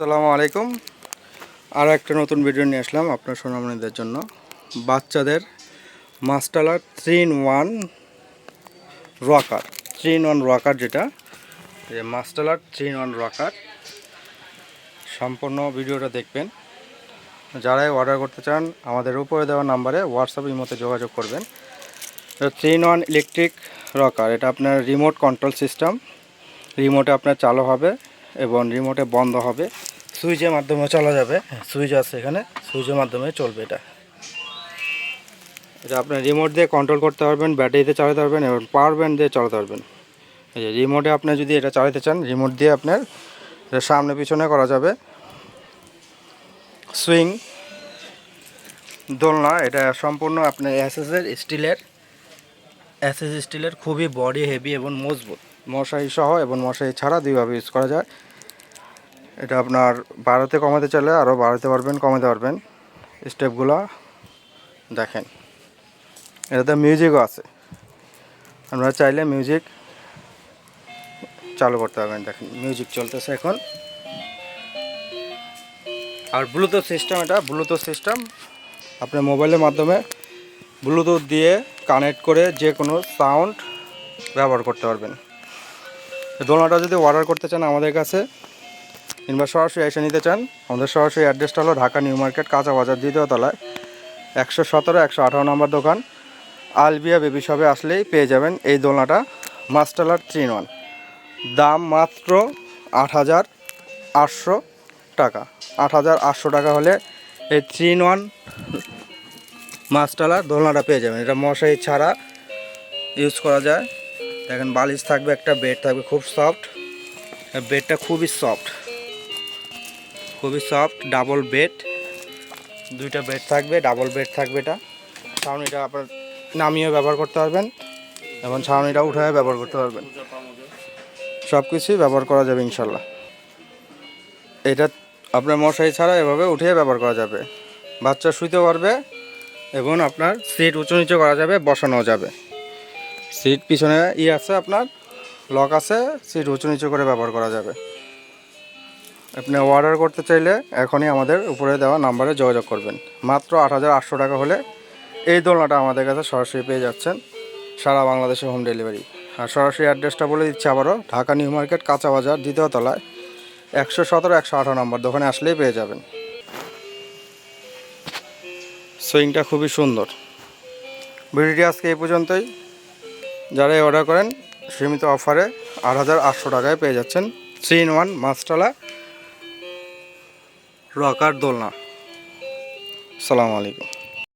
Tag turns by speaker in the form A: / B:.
A: আসসালামু আলাইকুম। আর একটা নতুন ভিডিও নিয়ে আসলাম আপনার সোনামণিদের জন্য। বাচ্চাদের মাস্টালার three in one rocker three in one rocker যেটা মাস্টালার থ্রি ইন ওয়ান রকার সম্পূর্ণ ভিডিওটা দেখবেন। যারাই অর্ডার করতে চান, আমাদের উপরে দেওয়া নাম্বারে হোয়াটসঅ্যাপ ইমোতে যোগাযোগ করবেন। Three in one electric rocker এটা আপনার রিমোট কন্ট্রোল সিস্টেম রিমোটে আপনার চালু হবে। এবং রিমোটে বন্ধ হবে। সুইচের মাধ্যমে চলা যাবে। সুইচ আছে এখানে। সুইচের মাধ্যমে চলবে এটা। এটা আপনার রিমোট দিয়ে কন্ট্রোল করতে পারবেন ব্যাটারিতে চালাতে পারবেন এবং পাওয়ার ব্যান্ড দিয়ে চালাতে পারবেন। এই যে রিমোটে আপনি যদি এটা চালাতে চান রিমোট দিয়ে আপনার সামনে পিছনে করা যাবে। সুইং দোলনা এটা সম্পূর্ণ আপনার এসএসের স্টিলের এসএস স্টিলের খুবই বডি হেভি এবং মজবুত। মশারি সহ এবং মশারি ছাড়া দুইভাবে ইউজ করা যায়। এটা আপনার বাড়াতে কমাতে চাইলে আরও বাড়াতে পারবেন, কমাতে পারবেন। স্টেপগুলো দেখেন। এটাতে মিউজিকও আছে। আপনারা চাইলে মিউজিক চালু করতে পারবেন। দেখেন মিউজিক চলতেছে এখন। আর ব্লুটুথ সিস্টেম এটা ব্লুটুথ সিস্টেম আপনার মোবাইলের মাধ্যমে ব্লুটুথ দিয়ে কানেক্ট করে যে কোনো সাউন্ড ব্যবহার করতে পারবেন। দোলনাটা যদি অর্ডার করতে চান আমাদের কাছে, কিংবা সরাসরি এসে নিতে চান, আমাদের সরাসরি অ্যাড্রেসটা হলো ঢাকা নিউ মার্কেট, কাঁচা বাজার দ্বিতীয় তলায়, একশো সতেরো, একশো আঠারো নম্বর দোকান। আলবিয়া বেবি শপে আসলেই পেয়ে যাবেন এই দোলনাটা মাস্টালার থ্রি ওয়ান দাম মাত্র আট হাজার আটশো টাকা। আট হাজার আটশো টাকা হলে এই থ্রি ওয়ান মাছটালা দোলনাটা পেয়ে যাবেন। এটা মশারি ছাড়া ইউজ করা যায়। দেখেন বালিশ থাকবে, একটা বেড থাকবে, খুব সফট বেডটা খুবই সফট খুবই সফট ডাবল বেড দুইটা বেড থাকবে ডাবল বেড থাকবে এটা। ছাউনিটা আপনার নামিয়ে ব্যবহার করতে পারবেন, এবং ছাউনিটা উঠে ব্যবহার করতে পারবেন। সব কিছুই ব্যবহার করা যাবে ইনশাল্লাহ। এটা আপনার মশারি ছাড়া এভাবে উঠিয়ে ব্যবহার করা যাবে। বাচ্চা শুইতে পারবে, এবং আপনার সিট উঁচু নিচু করা যাবে বসানো যাবে। সিট পিছনে ই আছে আপনার, লক আছে, সিট উঁচু নিচু করে ব্যবহার করা যাবে। আপনি অর্ডার করতে চাইলে এখনই আমাদের উপরে দেওয়া নাম্বারে যোগাযোগ করবেন। মাত্র আট হাজার আটশো টাকা হলে এই দোলনাটা আমাদের কাছে সরাসরি পেয়ে যাচ্ছেন সারা বাংলাদেশে হোম ডেলিভারি আর সরাসরি অ্যাড্রেসটা বলে দিচ্ছি আবারও, ঢাকা নিউ মার্কেট কাঁচা বাজার দ্বিতীয় তলায়, একশো সতেরো, একশো আঠারো নম্বর দোকানে আসলেই পেয়ে যাবেন। সুইংটা খুবই সুন্দর। ভিডিওটি আজকে এই পর্যন্তই। যারা অর্ডার করেন, সীমিত অফারে আট হাজার আটশো টাকায় পেয়ে যাচ্ছেন থ্রি ইন ওয়ান মাছটালা রকার দোলনা। সালামু আলাইকুম।